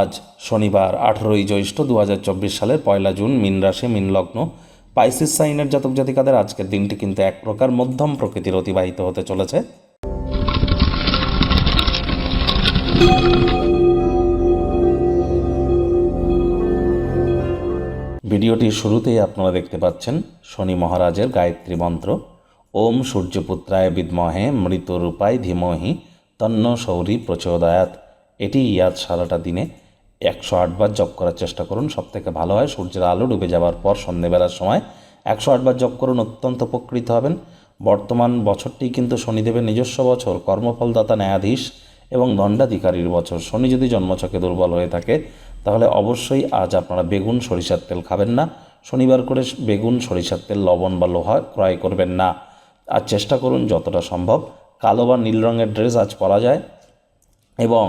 আজ শনিবার, আঠেরোই জ্যৈষ্ঠ দু হাজার চব্বিশ সালের পয়লা জুন, মিন রাশি, মিন লগ্ন। পাইসিস সাইনের জাতক জাতিকাদের আজকের দিনটি কিন্তু এক প্রকার মধ্যম প্রকৃতির অতিবাহিত হতে চলেছে। ভিডিওটির শুরুতেই আপনারা দেখতে পাচ্ছেন, শনি মহারাজের গায়ত্রী মন্ত্র। ওম সূর্যপুত্রায় বিদ্মহে মৃতরূপায় ধীমহি তন্ন সৌরী প্রচোদয়াত এটি আজ সারাটা দিনে একশো আটবার জপ করার চেষ্টা করুন, সব থেকে ভালো হয়। সূর্যের আলো ডুবে যাওয়ার পর সন্ধেবেলার সময় একশো আটবার জপ করুন, অত্যন্ত উপকৃত হবেন। বর্তমান বছরটি কিন্তু শনিদেবের নিজস্ব বছর, কর্মফলদাতা, ন্যায়াধীশ এবং দণ্ডাধিকারীর বছর। শনি যদি জন্মছকে দুর্বল হয়ে থাকে, তাহলে অবশ্যই আজ আপনারা বেগুন, সরিষার তেল খাবেন না। শনিবার করে বেগুন, সরিষার তেল, লবণ বা লোহা ক্রয় করবেন না। আর চেষ্টা করুন যতটা সম্ভব কালো বা নীল রঙের ড্রেস আজ পরা যায় এবং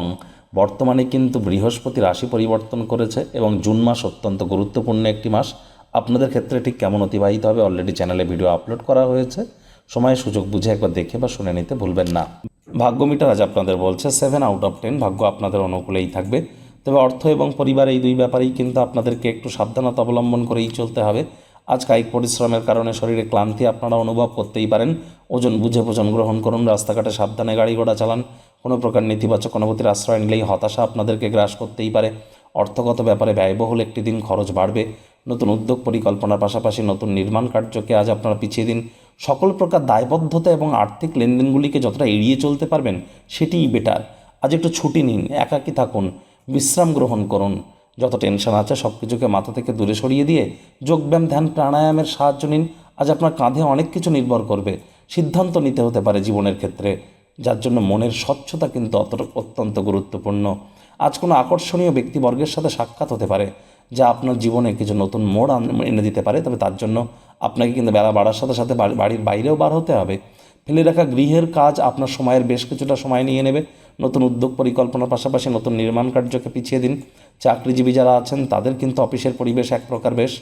বর্তমানে কিন্তু বৃহস্পতি রাশি পরিবর্তন করেছে এবং জুন মাস অত্যন্ত গুরুত্বপূর্ণ একটি মাস। আপনাদের ক্ষেত্রে ঠিক কেমন অতিবাহিত হবে অলরেডি চ্যানেলে ভিডিও আপলোড করা হয়েছে। সময়, সুযোগ বুঝে একবার দেখে বা শুনে নিতে ভুলবেন না। ভাগ্য মিটার আজ আপনাদের বলছে সেভেন আউট অফ টেন ভাগ্য আপনাদের অনুকূলেই থাকবে। তবে অর্থ এবং পরিবার এই দুই ব্যাপারেই কিন্তু আপনাদেরকে একটু সাবধানতা অবলম্বন করেই চলতে হবে। আজ কায়িক পরিশ্রমের কারণে শরীরে ক্লান্তি আপনারা অনুভব করতেই পারেন। ওজন বুঝে ভোজন গ্রহণ করুন, রাস্তাঘাটে সাবধানে গাড়ি ঘোড়া চালান। কোনো প্রকার নেতিবাচক অনুভূতির আশ্রয় নিলেই হতাশা আপনাদেরকে গ্রাস করতেই পারে। অর্থগত ব্যাপারে ব্যয়বহুল একটি দিন খরচ বাড়বে। নতুন উদ্যোগ পরিকল্পনার পাশাপাশি নতুন নির্মাণ কার্যকে আজ আপনারা পিছিয়ে দিন। সকল প্রকার দায়বদ্ধতা এবং আর্থিক লেনদেনগুলিকে যতটা এড়িয়ে চলতে পারবেন, সেটিই বেটার আজ একটু ছুটি নিন, একাকী থাকুন, বিশ্রাম গ্রহণ করুন। যত টেনশন আছে সব কিছুকে মাথা থেকে দূরে সরিয়ে দিয়ে যোগব্যায়াম, ধ্যান, প্রাণায়ামের সাহায্য নিন। আজ আপনার কাঁধে অনেক কিছু নির্ভর করবে। সিদ্ধান্ত নিতে হতে পারে জীবনের ক্ষেত্রে। যার জন্য মনের স্বচ্ছতা কিন্তু অত অত্যন্ত গুরুত্বপূর্ণ। আজ কোনো আকর্ষণীয় ব্যক্তিবর্গের সাথে সাক্ষাৎ হতে পারে, যা আপনার জীবনে কিছু নতুন মোড় এনে দিতে পারে, তবে তার জন্য আপনাকে কিন্তু বেলা বাড়ার সাথে সাথে বাড়ি- বাড়ির বাইরেও বার হতে হবে। ফেলে রাখা গৃহের কাজ আপনার সময়ের বেশ কিছুটা সময় নিয়ে নেবে। নতুন উদ্যোগ পরিকল্পনার পাশাপাশি নতুন নির্মাণ কার্যকে পিছিয়ে দিন। চাকরিজীবী যারা আছেন, তাদের কিন্তু অফিসের পরিবেশ এক প্রকার বেশ।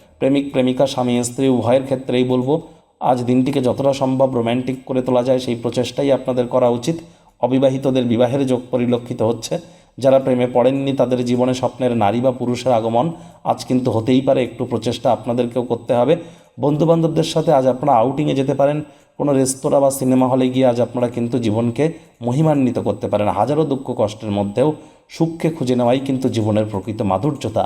প্রেমিক, প্রেমিকা, স্বামী, স্ত্রী, উভয়ের ক্ষেত্রেই বলব, আজ দিনটিকে যতটা সম্ভব রোম্যান্টিক করে তোলা যায়, সেই প্রচেষ্টাই আপনাদের করা উচিত। অবিবাহিতদের বিবাহের যোগ পরিলক্ষিত হচ্ছে। যারা প্রেমে পড়েননি, তাদের জীবনে স্বপ্নের নারী বা পুরুষের আগমন আজ কিন্তু হতেই পারে, একটু প্রচেষ্টা আপনাদেরকেও করতে হবে। বন্ধুবান্ধবদের সাথে আজ আপনারা আউটিংয়ে যেতে পারেন, কোনো রেস্তোরাঁ বা সিনেমা হলে গিয়ে আজ আপনারা কিন্তু জীবনকে মহিমান্বিত করতে পারেন। হাজারো দুঃখ কষ্টের মধ্যেও সুখকে খুঁজে নেওয়াই কিন্তু জীবনের প্রকৃত মাধুর্যতা।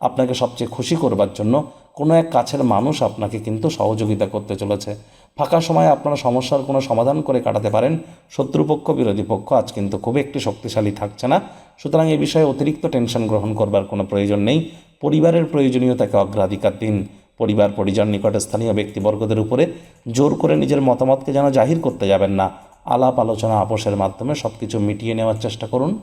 আপনাকে সবচেয়ে খুশি করবার জন্য কোনো এক কাছের মানুষ আপনাকে কিন্তু সহযোগিতা করতে চলেছে। ফাঁকা সময়ে আপনারা সমস্যার কোনো সমাধান করে কাটাতে পারেন। শত্রুপক্ষ, বিরোধী পক্ষ আজ কিন্তু খুব একটি শক্তিশালী থাকছে না। সুতরাং এ বিষয়ে অতিরিক্ত টেনশন গ্রহণ করবার কোনো প্রয়োজন নেই। পরিবারের প্রয়োজনীয়তাকে অগ্রাধিকার দিন। পরিবার, পরিজন, নিকটে স্থানীয় ব্যক্তিবর্গদের উপরে জোর করে নিজের মতামতকে যেন জাহির করতে যাবেন না। আলাপ আলোচনা আপোষের মাধ্যমে সব কিছু মিটিয়ে নেওয়ার চেষ্টা করুন।